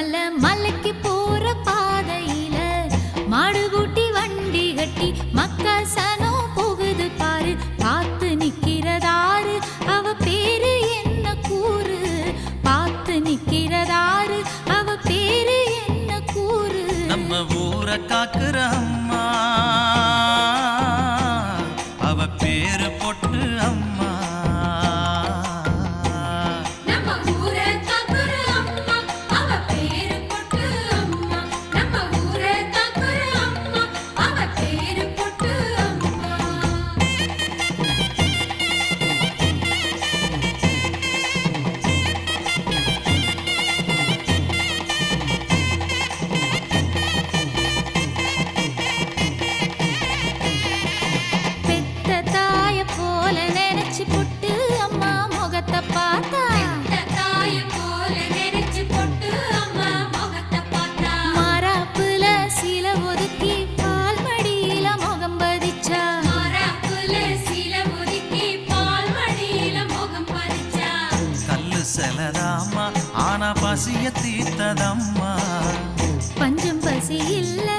மலை மலைக்கு போ செலதாம்மா ஆனா பசிய தீர்த்ததம்மா. பஞ்சம் பசி இல்லை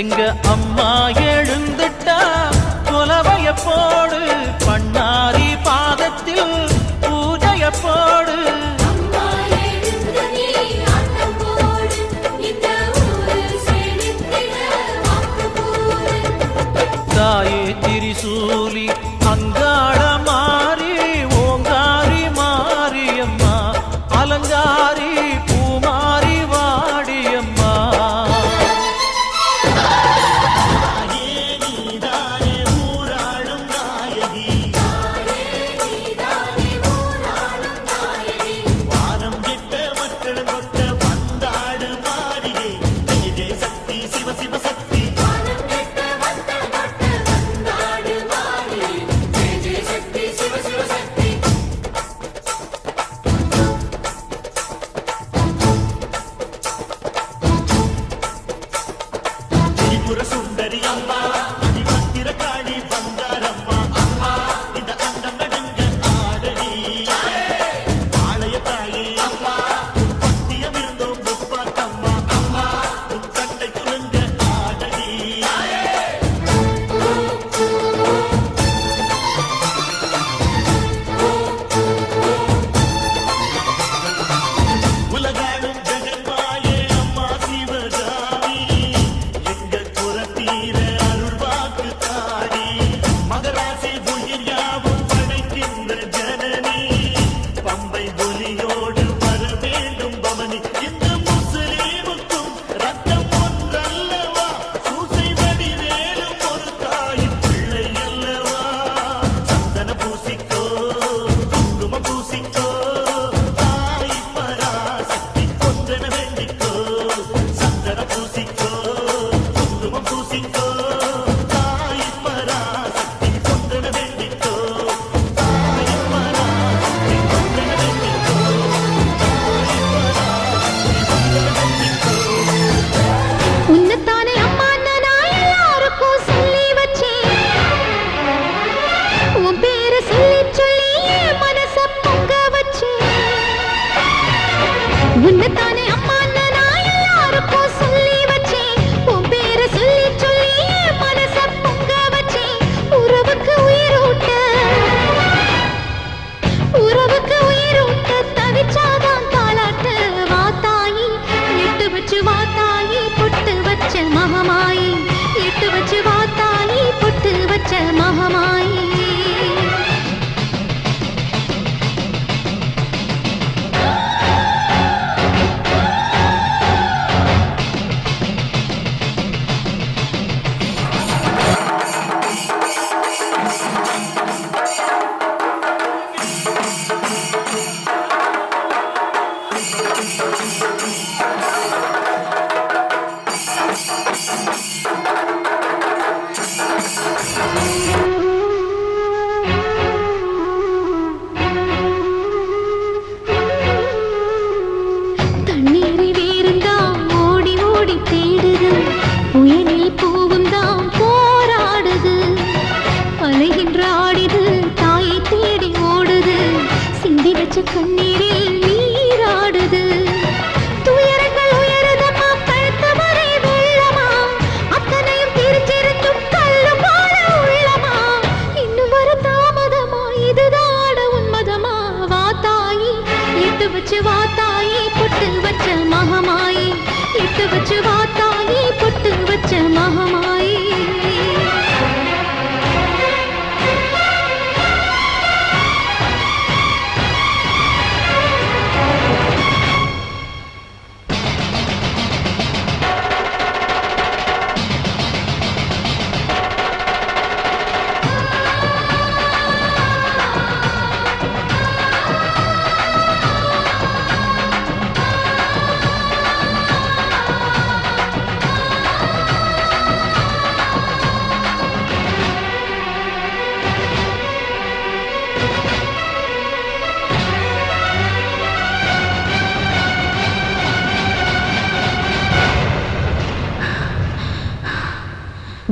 எங்க அம்மா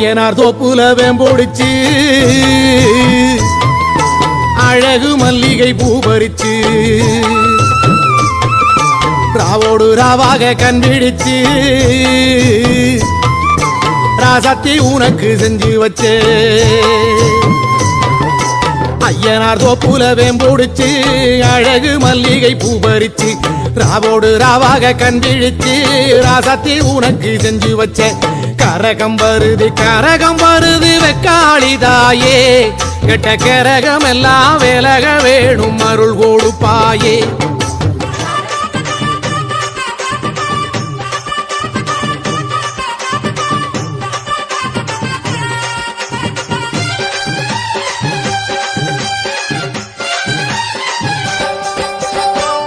ஐயனார் தோப்புல வேம்போடிச்சு. அழகு மல்லிகை பூ பறிச்சு. ராவோடு ராவாக கண்பிடிச்சு. ராசத்தை உனக்கு செஞ்சு வச்சே. ஐயனார் தோப்புல வேம்போடிச்சு அழகு மல்லிகை பூ பறிச்சு. ராவோடு ராவாக கண்பிழிச்சு ராசத்தை உனக்கு செஞ்சு வச்சேன் கரகம் வருது கரகம் வருது வெக்காளிதாயே கெட்ட கரகம் எல்லாம் விலக வேணும் அருள் கொடுப்பாயே.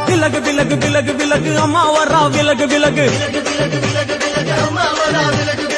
விலகு விலகு விலகு விலகு அம்மா வரா விலகு விலகு.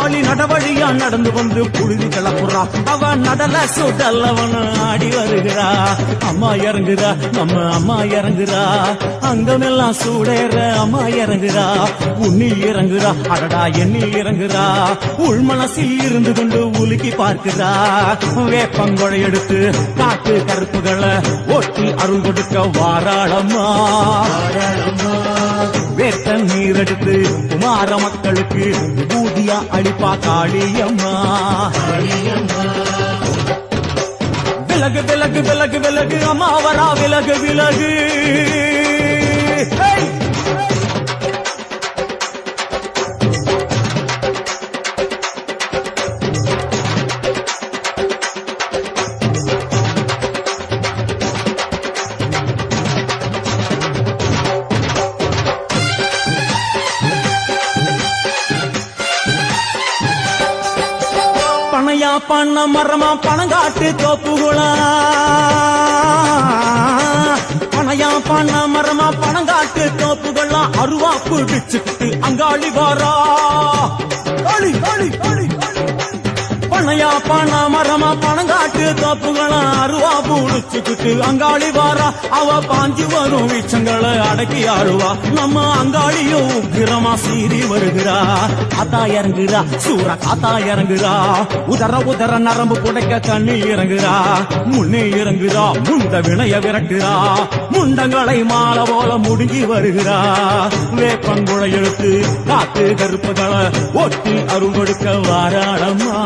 காளி நடவழியா நடந்து வந்து புழுதி கிளப்புறா. அவ நடல சுடல் அவன் ஆடி வருகிறா. அம்மா இறங்குறா நம்ம அம்மா இறங்குறா அங்கமெல்லாம் சூடேற அம்மா இறங்குறா உன்னில் இறங்குறா அடடா எண்ணில் இறங்குறா உள்மனசில் இருந்து கொண்டு உலுக்கி பார்க்கிறா வேப்பங்கொழை எடுத்து காட்டு கருப்புகளை ஒட்டி அருள் கொடுக்க வாராளம்மா. வேட்ட நீர் எடுத்து குமார மக்களுக்கு விபூதியா அடிப்பா காளியம்மா. விலகு விலகு விலகு விலகு அம்மாவரா விலகு விலகு. பண்ண மரமா பணங்காட்டு தோப்புகளா? பணையா பண்ண மரமா பணங்காட்டு தோப்புகளா? அருவா பிடிச்சுக்கிட்டு அங்காளி வாரா. அழி அழி அழி. பனையா பண மரமா பணங்காட்டு தப்புகளா அருவா புடிச்சுக்கிட்டு அங்காளி வாரா. அவ பாஞ்சி வரும் வீச்சங்களை அடக்கி ஆடுவா நம்ம அங்காளியும் உக்கிரமா சீறி வருகிறா. காத்தா இறங்குறா சூற காத்தா இறங்குறா. உதர உதர நரம்பு புடைக்க தண்ணி இறங்குறா. முன்னே இறங்குறா முண்ட வினைய விரட்டுறா. முண்டங்களை மாலை போல முடுங்கி வருகிறா. வேப்பங்குழை எடுத்து காத்து கருப்புகளை ஒட்டி அருள் கொடுக்க வாராளம்மா.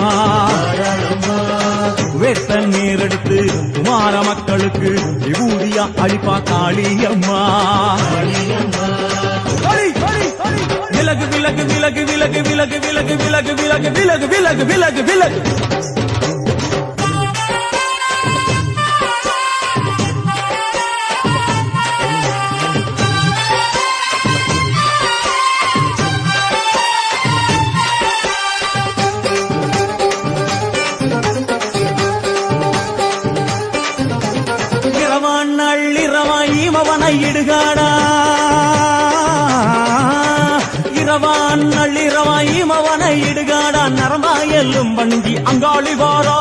வேட்ட நீரெடுத்து குமார மக்களுக்கு விபூதியா அழிப்பா காளியம்மா அழி, விலகு விலகு விலகு விலகு விலகு விலகு விலகு விலகு விலகு விலகு விலகு விலகு வணங்கி அங்காளி வாரா.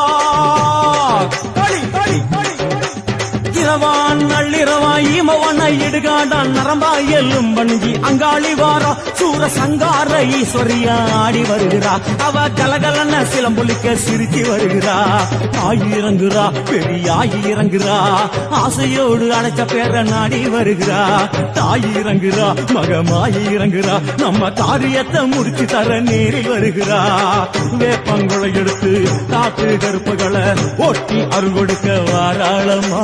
நள்ளிரவான் இடுகாடான் நரம்பா எல்லும் வணங்கி அங்காளி வாரா. சூர சங்கார ஈஸ்வரியா ஆடி வருகிறா. அவ கலகலன சிலம்பொலிக்க சிரிச்சு வருகிறா. தாய் இறங்குறா பெரியாய் இறங்குறா ஆசையோடு அழைச்ச பேர நாடி வருகிறா. தாய் இறங்குறா மகமாயி இறங்குறா நம்ம காரியத்தை முடிச்சு தர நேரில் வருகிறா. வேப்பங்குளை எடுத்து காத்து கருப்புகளை ஒட்டி அருள் கொடுக்க வாராளமா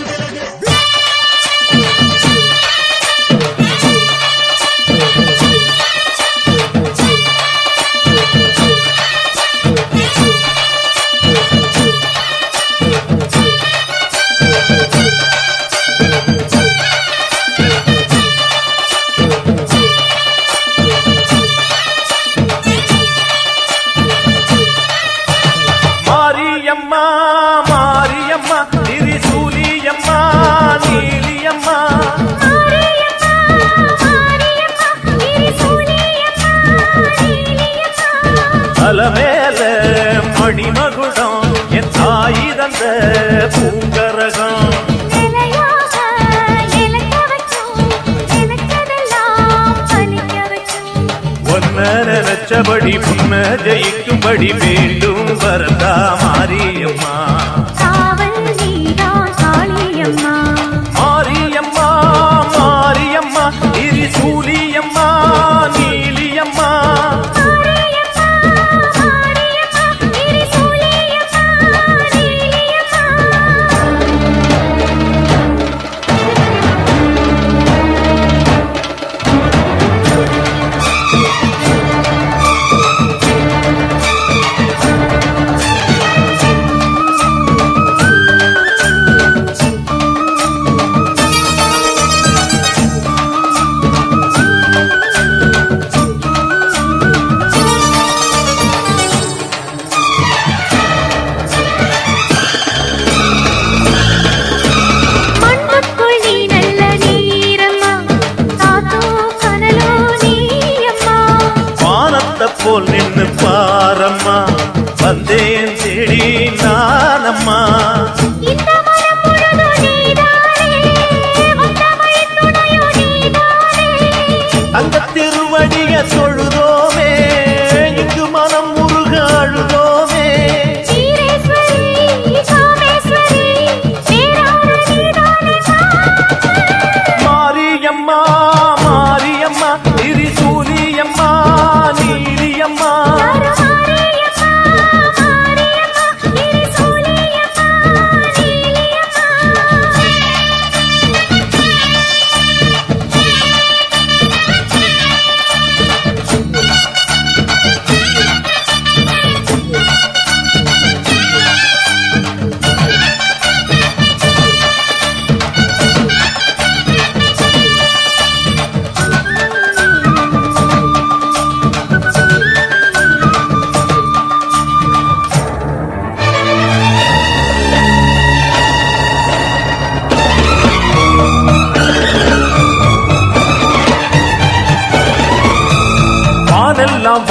தலைமேல மணிமகுடம் என் தாய் தந்த பூங்கரகம். நினைச்சபடி புன்ன ஜெயிக்கும்படி வேண்டும் வரதா மாரியம்மா. மாரியம்மா மாரியம்மா திரிசூலி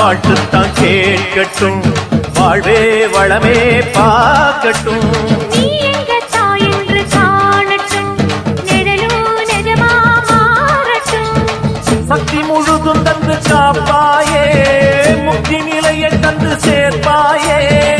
பாட்டுத்தான் கேட்கட்டும். வாழ்வே வளமே பார்க்கட்டும். சக்தி முழுதும் தந்து காப்பாயே. முக்தி நிலையை தந்து சேர்ப்பாயே.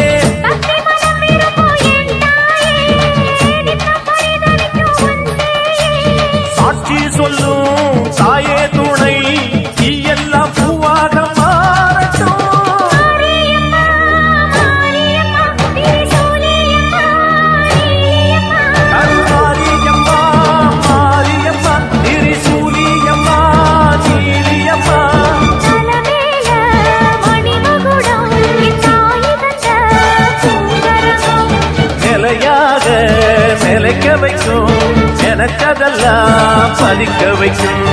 நினைச்சதெல்லாம் பலிக்க வைக்கும்.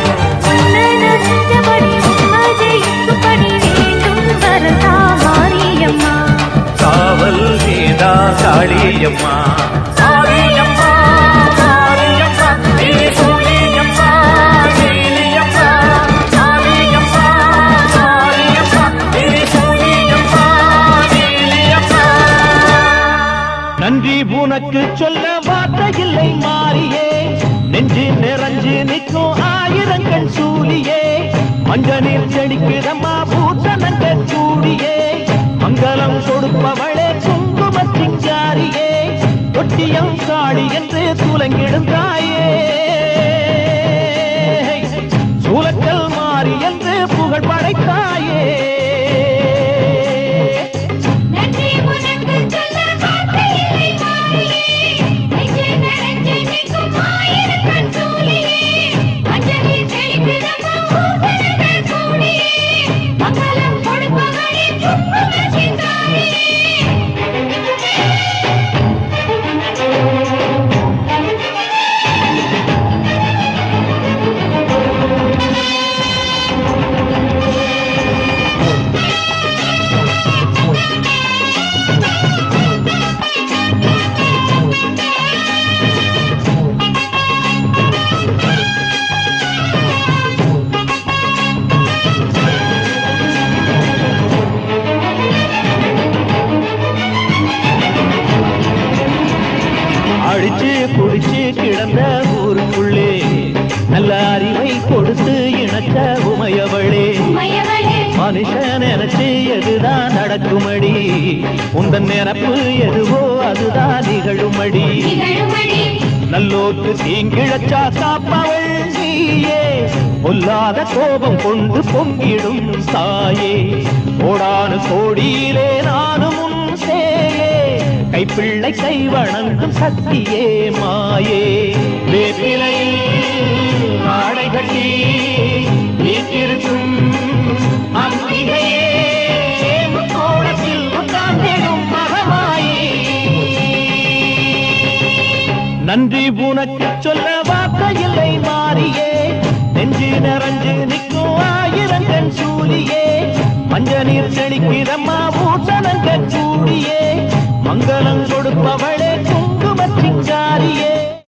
காவல் நீதா காளியம்மா. உனக்கு சொல்ல வார்த்தையில்லை மாறியே. நெஞ்சு நிறைஞ்சு நிற்கும் ஆயிரங்கள் சூழியே மஞ்ச நீர் செடிக்கிடமா பூசணங்க சூடியே. மங்களம் கொடுப்பவளே குங்குமச்சிங்காரியே ஒட்டியம் சாடி என்று சூலங்கிடும் தாயே சூலக்கல் மாறி என்று புகழ் படைத்தாயே. நல்லோக்கு தீங்கிழச்சா காப்பவள். நீயே பொல்லாத கோபம் கொண்டு பொங்கிடும் சாயே. கோடானு கோடியிலே நானும் உன் சேயே. கைப்பிள்ளை கை வணங்கும் சக்தியே மாயே. வேப்பிலை ஆடை கட்டி நன்றி உனக்கு சொல்ல வார்த்தை இல்லை மாறியே. நெஞ்சு நிறைஞ்சு நிற்கும் ஆயிரங்கன் சூரியே மஞ்ச நீர் செழிக்கிறம்மா ஊட்டனங்க சூடியே. மங்களம் கொடுப்பவளே குங்குமச்சிங்காரியே.